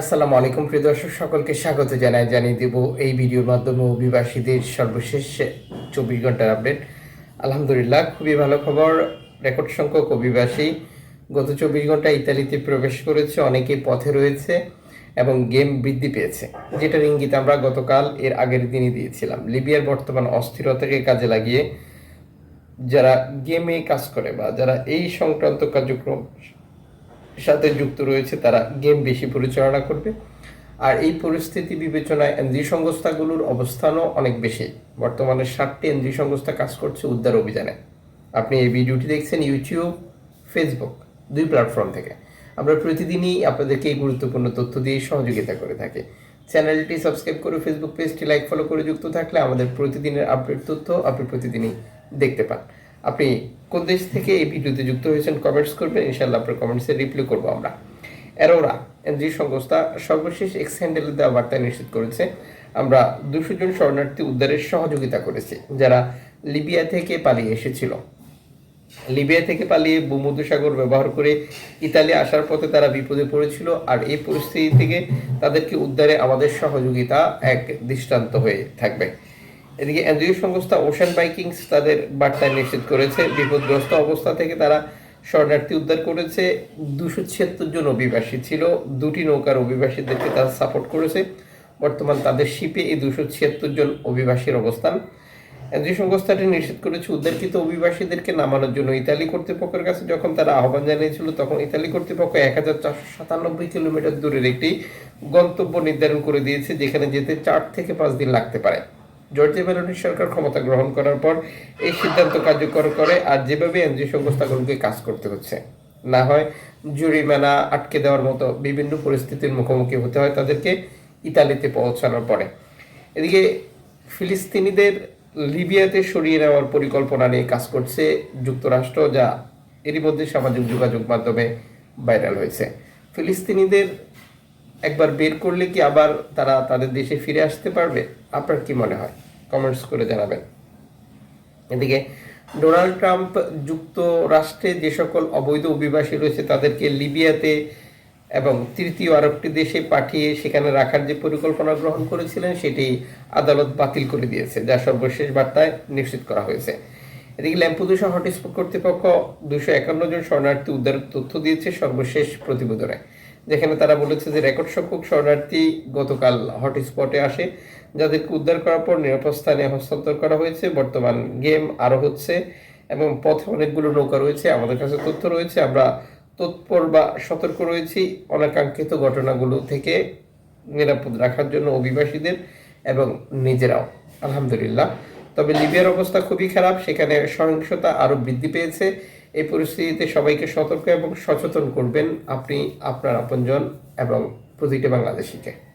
আসসালামু আলাইকুম, প্রিয় দর্শক, সকলকে স্বাগত জানাই, জানিয়ে দেব এই ভিডিওর মাধ্যমে অভিবাসীদের সর্বশেষ চব্বিশ ঘণ্টার আপডেট। আলহামদুলিল্লাহ, খুবই ভালো খবর। রেকর্ড সংখ্যক অভিবাসী গত চব্বিশ ঘণ্টা ইতালিতে প্রবেশ করেছে অনেকে পথে রয়েছে এবং গেম বৃদ্ধি পেয়েছে। যেটার ইঙ্গিত আমরা গতকাল এর আগের দিনই দিয়েছিলাম। লিবিয়ার বর্তমান অস্থিরতাকে কাজে লাগিয়ে যারা গেমে কাজ করে বা যারা এই সংক্রান্ত কার্যক্রম সাথে যুক্ত রয়েছে, তারা গেম বেশি পরিচালনা করবে। আর এই পরিস্থিতি বিবেচনায় এনজিও সংস্থাগুলোর অবস্থানও অনেক বেশি। বর্তমানে ষাটটি এনজিও সংস্থা কাজ করছে উদ্ধার অভিযানে। আপনি এই ভিডিওটি দেখছেন ইউটিউব ফেসবুক দুই প্ল্যাটফর্ম থেকে। আমরা প্রতিদিনই আপনাদেরকে এই গুরুত্বপূর্ণ তথ্য দিয়ে সহযোগিতা করে থাকি। চ্যানেলটি সাবস্ক্রাইব করে ফেসবুক পেজটি লাইক ফলো করে যুক্ত থাকলে আমাদের প্রতিদিনের আপডেট তথ্য আপনি প্রতিদিনই দেখতে পান। আপনি কোন দেশ থেকে এই ভিডিওতে যুক্ত হয়েছেন কমেন্টস করবেন ইনশাল্লাহ আপনার কমেন্টসে রিপ্লাই করব আমরা। এরোরা, এনজি সংস্থা, সর্বশেষ এক্স হ্যান্ডেলে দেওয়া বার্তা নিশ্চিত করেছে, আমরা দুশো জন শরণার্থী উদ্ধারের সহযোগিতা করেছি, যারা লিবিয়া থেকে পালিয়ে এসেছিল। লিবিয়া থেকে পালিয়ে ভূমধ্যসাগর ব্যবহার করে ইতালি আসার পথে তারা বিপদে পড়েছিল, আর এই পরিস্থিতি থেকে তাদেরকে উদ্ধারে আমাদের সহযোগিতা এক দৃষ্টান্ত হয়ে থাকবে। এদিকে এনজিও সংস্থা ওশান বাইকিংস তাদের বার্তায় নিশ্চিত করেছে। বিপদগ্রস্ত অবস্থা থেকে তারা শরণার্থী উদ্ধার করেছে। দুশো ছিয়াত্তর জন অভিবাসী ছিল। দুটি নৌকার অভিবাসীদেরকে তারা সাপোর্ট করেছে। বর্তমান তাদের শিপে এই দুশো ছিয়াত্তর জন অভিবাসীর অবস্থান। এনজিও সংস্থাটি নিশ্চিত করেছে, উদ্ধারকৃত অভিবাসীদেরকে নামানোর জন্য ইতালি কর্তৃপক্ষের কাছে যখন তারা আহ্বান জানিয়েছিল, তখন ইতালি কর্তৃপক্ষ এক হাজার চারশো সাতানব্বই কিলোমিটার দূরের একটি গন্তব্য নির্ধারণ করে দিয়েছে, যেখানে যেতে চার থেকে পাঁচ দিন লাগতে পারে। জর্জিয়া মেলোনির সরকার ক্ষমতা গ্রহণ করার পর এই সিদ্ধান্ত কার্যকর করে আর যেভাবে এনজিও সংস্থাগুলোকে কাজ করতে হচ্ছে। না হয় জরিমানা আটকে দেওয়ার মতো বিভিন্ন পরিস্থিতির মুখোমুখি হতে হয় তাদেরকে ইতালিতে পৌঁছানোর পরে। এদিকে ফিলিস্তিনিদের লিবিয়াতে সরিয়ে নেওয়ার পরিকল্পনা নিয়ে কাজ করছে যুক্তরাষ্ট্র, যা এরই মধ্যে সামাজিক যোগাযোগ মাধ্যমে ভাইরাল হয়েছে। ফিলিস্তিনিদের একবার বের করলে কি আবার তারা তাদের দেশে ফিরে আসতে পারবে? আপনার কি মনে হয়? কমেন্টস করে জানাবেন। এদিকে, ডোনাল্ড ট্রাম্প যুক্তরাষ্ট্রে যে সকল অবৈধ অভিবাসী রয়েছে তাদেরকে লিবিয়াতে এবং তৃতীয় আরেকটি দেশে পাঠিয়ে সেখানে রাখার যে পরিকল্পনা গ্রহণ করেছিলেন, সেটি আদালত বাতিল করে দিয়েছে, যা সর্বশেষ বার্তায় নিশ্চিত করা হয়েছে। এদিকে ল্যাম্পুদুসা হটস্পট কর্তৃপক্ষ দুশো একান্ন জন শরণার্থী উদ্ধার তথ্য দিয়েছে সর্বশেষ প্রতিবেদনে। যেখানে তারা বলেছে যে রেকর্ড সংখ্যক শরণার্থী গতকাল হটস্পটে আসে, যাদেরকে উদ্ধার করার পর নিরাপদ স্থানে হস্তান্তর করা হয়েছে। বর্তমান গেম আরও হচ্ছে এবং পথে অনেকগুলো নৌকা রয়েছে। আমাদের কাছে তথ্য রয়েছে, আমরা তৎপর বা সতর্ক রয়েছি। অনাকাঙ্ক্ষিত ঘটনাগুলো থেকে নিরাপদ রাখার জন্য অভিবাসীদের এবং নিজেরাও, আলহামদুলিল্লাহ। তবে লিবিয়ার অবস্থা খুবই খারাপ, সেখানে সহিংসতা আরও বৃদ্ধি পেয়েছে। এই পরিস্থিতিতে সবাইকে সতর্ক এবং সচেতন করবেন আপনি আপনার আপনজন এবং প্রতিটি বাংলাদেশিকে।